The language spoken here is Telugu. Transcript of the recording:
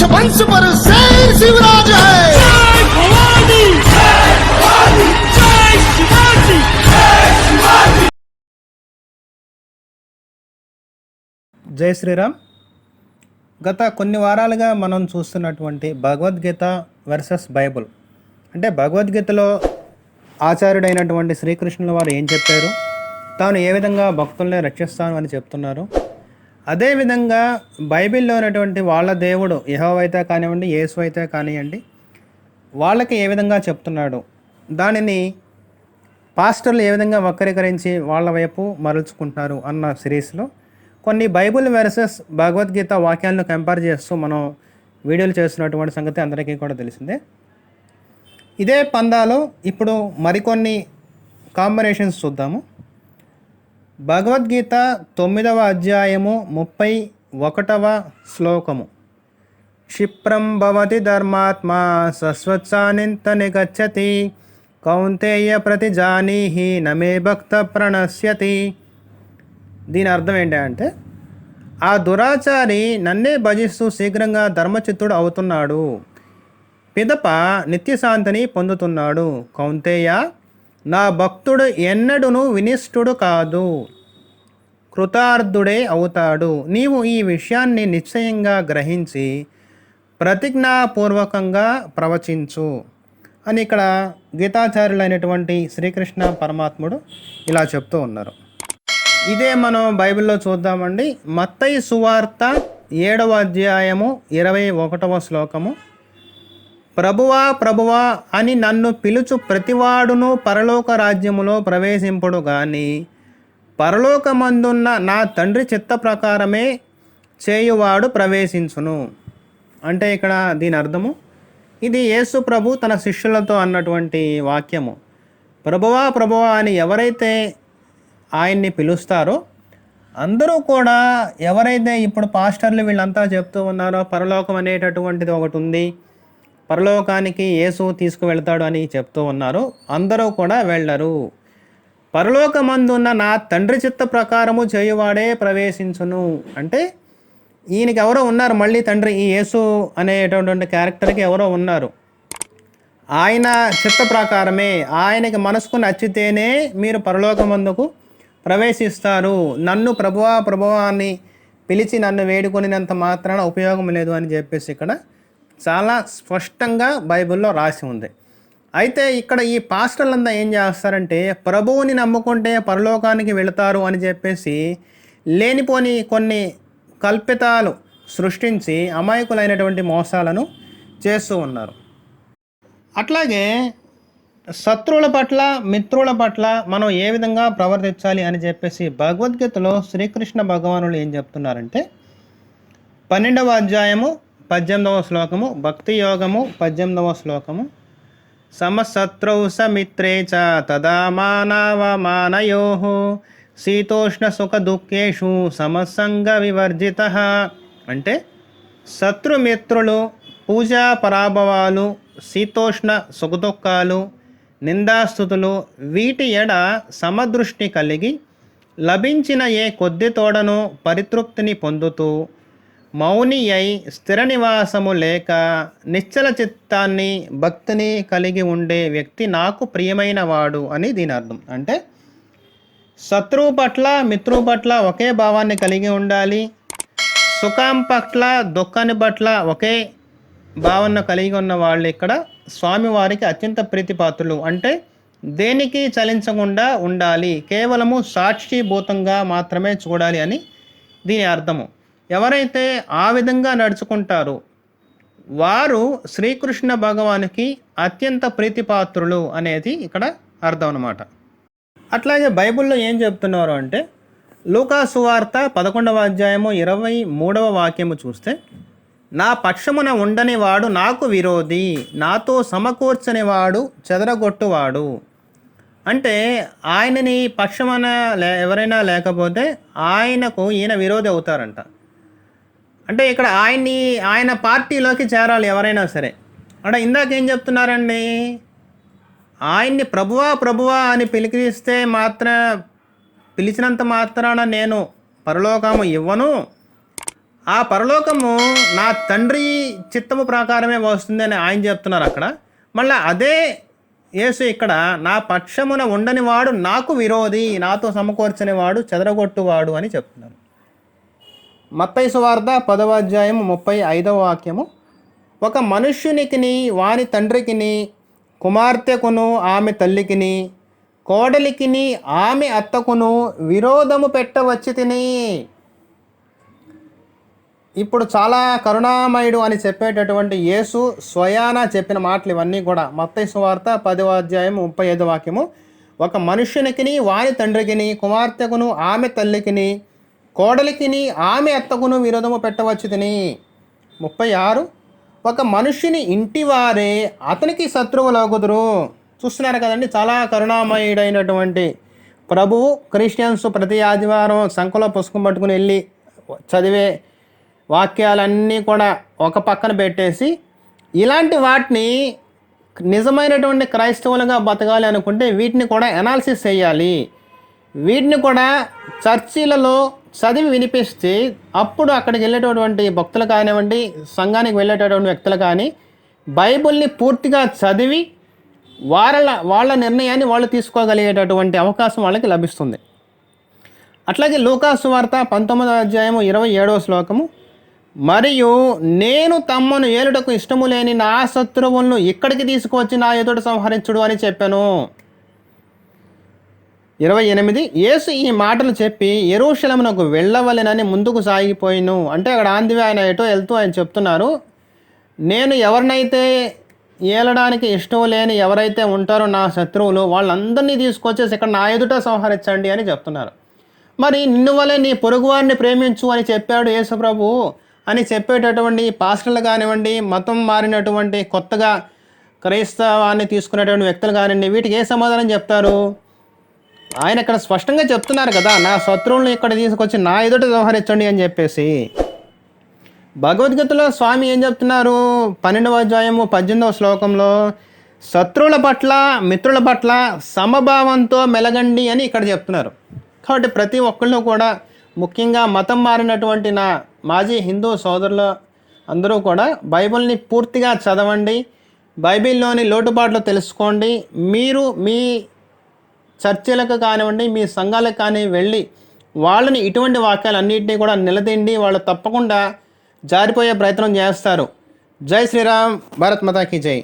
वंश पर शेर शिवराज है జై శ్రీరామ్ గత కొన్ని వారాలుగా మనం చూస్తున్నటువంటి భగవద్గీత వర్సెస్ బైబుల్ అంటే భగవద్గీతలో ఆచార్యుడైనటువంటి శ్రీకృష్ణుల వారు ఏం చెప్పారు తాను ఏ విధంగా భక్తుల్ని రక్షిస్తాను అని చెప్తున్నారు అదేవిధంగా బైబిల్లో ఉన్నటువంటి వాళ్ళ దేవుడు యహోవైతే కానివ్వండి యేసు అయితే కానివ్వండి వాళ్ళకి ఏ విధంగా చెప్తున్నాడు? దానిని పాస్టర్లు ఏ విధంగా వక్రీకరించి వాళ్ళ వైపు మరల్చుకుంటున్నారు అన్న సిరీస్లో కొన్ని బైబిల్ వెర్సెస్ భగవద్గీత వాక్యాలను కంపేర్ చేస్తూ మనం వీడియోలు చేస్తున్నటువంటి సంగతి అందరికీ కూడా తెలిసిందే. ఇదే పందాలో ఇప్పుడు మరికొన్ని కాంబినేషన్స్ చూద్దాము. భగవద్గీత తొమ్మిదవ అధ్యాయము ముప్పై ఒకటవ శ్లోకము. క్షిప్రం భవతి ధర్మాత్మా సస్వత్సానింత నిగచ్చతి కౌంతేయ ప్రతి జానీహి నమే భక్త ప్రణశ్యతి. దీని అర్థం ఏంటంటే ఆ దురాచారి నన్నే భజిస్తూ శీఘ్రంగా ధర్మచిత్తుడు అవుతున్నాడు. పిదప నిత్యశాంతిని పొందుతున్నాడు. కౌంతేయ నా భక్తుడు ఎన్నడును వినిష్ఠుడు కాదు. కృతార్థుడే అవుతాడు. నీవు ఈ విషయాన్ని నిశ్చయంగా గ్రహించి ప్రతిజ్ఞాపూర్వకంగా ప్రవచించు. అని ఇక్కడ గీతాచార్యులైనటువంటి శ్రీకృష్ణ పరమాత్ముడు ఇలా చెప్తూ ఉన్నారు. ఇదే మనం బైబిల్లో చూద్దామండి. మత్తయి సువార్త ఏడవ అధ్యాయము ఇరవై ఒకటవ శ్లోకము. ప్రభువా ప్రభువా అని నన్ను పిలుచు ప్రతివాడును పరలోక రాజ్యములో ప్రవేశింపుడు గాని పరలోకమందున్న నా తండ్రి చిత్త ప్రకారమే చేయువాడు ప్రవేశించును. అంటే ఇక్కడ దీని అర్థము ఇది యేసు ప్రభు తన శిష్యులతో అన్నటువంటి వాక్యము. ప్రభువా ప్రభువా అని ఎవరైతే ఆయన్ని పిలుస్తారో అందరూ కూడా ఎవరైతే ఇప్పుడు పాస్టర్లు వీళ్ళంతా చెప్తూ ఉన్నారో పరలోకం అనేటటువంటిది ఒకటి ఉంది పరలోకానికి యేసు తీసుకువెళ్తాడు అని చెప్తూ ఉన్నారు. అందరూ కూడా వెళ్ళరు. పరలోకమందున్న నా తండ్రి చిత్త ప్రకారము చేయువాడే ప్రవేశించును. అంటే ఈయనకి ఎవరో ఉన్నారు. మళ్ళీ తండ్రి ఈ యేసు అనేటటువంటి క్యారెక్టర్కి ఎవరో ఉన్నారు. ఆయన చిత్త ప్రకారమే. ఆయనకి మనసుకు నచ్చితేనే మీరు పరలోకమందుకు ప్రవేశిస్తారు. నన్ను ప్రభువా ప్రభువా అని పిలిచి నన్ను వేడుకొనినంత మాత్రాన ఉపయోగం లేదు అని చెప్పేసి ఇక్కడ చాలా స్పష్టంగా బైబిల్లో రాసి ఉంది. అయితే ఇక్కడ ఈ పాస్టర్లంతా ఏం చేస్తారంటే ప్రభువుని నమ్ముకుంటే పరలోకానికి వెళతారు అని చెప్పేసి లేనిపోని కొన్ని కల్పితాలు సృష్టించి అమాయకులైనటువంటి మోసాలను చేస్తూ ఉన్నారు. అట్లాగే శత్రువుల పట్ల మిత్రుల పట్ల మనం ఏ విధంగా ప్రవర్తించాలి అని చెప్పేసి భగవద్గీతలో శ్రీకృష్ణ భగవానులు ఏం చెప్తున్నారంటే పన్నెండవ అధ్యాయము పద్దెనిమిదవ శ్లోకము భక్తి యోగము పద్దెనిమిదవ శ్లోకము. సమశత్రౌ సమిత్రే చ తదా మానవమానయో. శీతోష్ణ సుఖ దుఃఖేషు సమసంగ వివర్జిత అంటే శత్రుమిత్రులు పూజా పరాభవాలు శీతోష్ణ సుఖదుఖాలు నిందాస్థుతులు వీటి ఎడ సమదృష్టి కలిగి లభించిన ఏ కొద్ది తోడను పరితృప్తిని పొందుతూ మౌని అయి స్థిర నివాసము లేక నిశ్చల చిత్తాన్ని భక్తిని కలిగి ఉండే వ్యక్తి నాకు ప్రియమైన వాడు అని దీని అర్థం. అంటే శత్రువు పట్ల మిత్రువు పట్ల ఒకే భావాన్ని కలిగి ఉండాలి. సుఖం పట్ల దుఃఖాన్ని పట్ల ఒకే భావన కలిగి ఉన్న వాళ్ళు ఇక్కడ స్వామివారికి అత్యంత ప్రీతిపాత్రులు. అంటే దేనికి చలించకుండా ఉండాలి. కేవలము సాక్షిభూతంగా మాత్రమే చూడాలి అని దీని అర్థము. ఎవరైతే ఆ విధంగా నడుచుకుంటారో వారు శ్రీకృష్ణ భగవానికి అత్యంత ప్రీతిపాత్రులు అనేది ఇక్కడ అర్థం అనమాట అట్లాగే బైబిల్లో ఏం చెప్తున్నారు అంటే లూకాసువార్త పదకొండవ అధ్యాయము ఇరవై మూడవ వాక్యము చూస్తే నా పక్షమున ఉండని వాడు నాకు విరోధి నాతో సమకూర్చని వాడు చెదరగొట్టువాడు. అంటే ఆయనని పక్షమున లే ఎవరైనా లేకపోతే ఆయనకు ఈయన విరోధి అవుతారంట. అంటే ఇక్కడ ఆయన్ని ఆయన పార్టీలోకి చేరాలి ఎవరైనా సరే. అంటే ఇందాకేం చెప్తున్నారండి? ఆయన్ని ప్రభువా ప్రభువా అని పిలిపిస్తే మాత్ర పిలిచినంత మాత్రాన నేను పరలోకము ఇవ్వను. ఆ పరలోకము నా తండ్రి చిత్తము ప్రకారమే వస్తుంది అని ఆయన చెప్తున్నారు అక్కడ. మళ్ళీ అదే యేసు ఇక్కడ నా పక్షమున ఉండని వాడు నాకు విరోధి నాతో సమకూర్చని వాడు చెదరగొట్టువాడు అని చెప్తున్నారు. మత్తయి సువార్త పదవ అధ్యాయం ముప్పై ఐదవ వాక్యము. ఒక మనుష్యునికిని వాని తండ్రికిని కుమార్తెకును ఆమె తల్లికిని కోడలికిని ఆమె అత్తకును విరోధము పెట్టవచ్చి తిని ఇప్పుడు చాలా కరుణామయుడు అని చెప్పేటటువంటి యేసు స్వయాన చెప్పిన మాటలు ఇవన్నీ కూడా మత్తయి సువార్త పదవ అధ్యాయం ముప్పై ఐదు వాక్యము. ఒక మనుష్యునికిని వాని తండ్రికిని కుమార్తెకును ఆమె తల్లికిని కోడలికిని ఆమె అత్తకును విరోధము పెట్టవచ్చు తిని. ముప్పై ఆరు. ఒక మనుష్యుని ఇంటి వారే అతనికి శత్రువులగుదురు. చూస్తున్నారు కదండి చాలా కరుణామయుడైనటువంటి ప్రభువు క్రిస్టియన్స్ ప్రతి ఆదివారం సంఖలో పుస్తకం పట్టుకుని వెళ్ళి చదివే వాక్యాలన్నీ కూడా ఒక పక్కన పెట్టేసి ఇలాంటి వాటిని నిజమైనటువంటి క్రైస్తవులుగా బతకాలి అనుకుంటే వీటిని కూడా ఎనాలిసిస్ చేయాలి. వీటిని కూడా చర్చిలలో చదివి వినిపిస్తే అప్పుడు అక్కడికి వెళ్ళేటటువంటి భక్తులు కానివ్వండి సంఘానికి వెళ్ళేటటువంటి వ్యక్తులు కానీ బైబిల్ని పూర్తిగా చదివి వాళ్ళ వాళ్ళ నిర్ణయాన్ని వాళ్ళు తీసుకోగలిగేటటువంటి అవకాశం వాళ్ళకి లభిస్తుంది. అట్లాగే లూకాసు వార్త పంతొమ్మిదవ అధ్యాయము ఇరవై ఏడవ శ్లోకము మరియు నేను తమ్మను ఏలుటకు ఇష్టము లేని నా శత్రువులను ఇక్కడికి తీసుకువచ్చి నా ఎదుట సంహరించుడు అని చెప్పాను. ఇరవై ఎనిమిది యేసు ఈ మాటలు చెప్పి ఎరుషలమునకు వెళ్ళవలెనని ముందుకు సాగిపోయిను. అంటే అక్కడ ఆందివే ఆయన ఎటో వెళ్తూ ఆయన చెప్తున్నారు నేను ఎవరినైతే ఏలడానికి ఇష్టం లేని ఎవరైతే ఉంటారో నా శత్రువులు వాళ్ళందరినీ తీసుకొచ్చేసి ఇక్కడ నా ఎదుట సంహరించండి అని చెప్తున్నారు. మరి నిన్ను వలె నీ పొరుగువారిని ప్రేమించు అని చెప్పాడు యేసుప్రభు అని చెప్పేటటువంటి పాస్టర్లు కానివ్వండి మతం మారినటువంటి కొత్తగా క్రైస్తవాన్ని తీసుకునేటువంటి వ్యక్తులు కానివ్వండి వీటికి ఏ సమాధానం చెప్తారు? ఆయన ఇక్కడ స్పష్టంగా చెప్తున్నారు కదా నా శత్రువులను ఇక్కడ తీసుకొచ్చి నా ఎదుట వ్యవహరించండి అని చెప్పేసి. భగవద్గీతలో స్వామి ఏం చెప్తున్నారు? పన్నెండవ అధ్యాయము పద్దెనిమిదవ శ్లోకంలో శత్రువుల పట్ల మిత్రుల పట్ల సమభావంతో మెలగండి అని ఇక్కడ చెప్తున్నారు. కాబట్టి ప్రతి ఒక్కళ్ళు కూడా ముఖ్యంగా మతం మారినటువంటి నా మాజీ హిందూ సోదరులు అందరూ కూడా బైబిల్ని పూర్తిగా చదవండి బైబిల్లోని లోటుపాట్లు తెలుసుకోండి. మీరు మీ చర్చలకు కానివ్వండి మీ సంఘాలకు కానీ వెళ్ళి వాళ్ళని ఇటువంటి వాక్యాలన్నింటినీ కూడా నిలదీండి వాళ్ళు తప్పకుండా జారిపోయే ప్రయత్నం చేస్తారు. జై శ్రీరామ్ భారత్ మతాకి జై.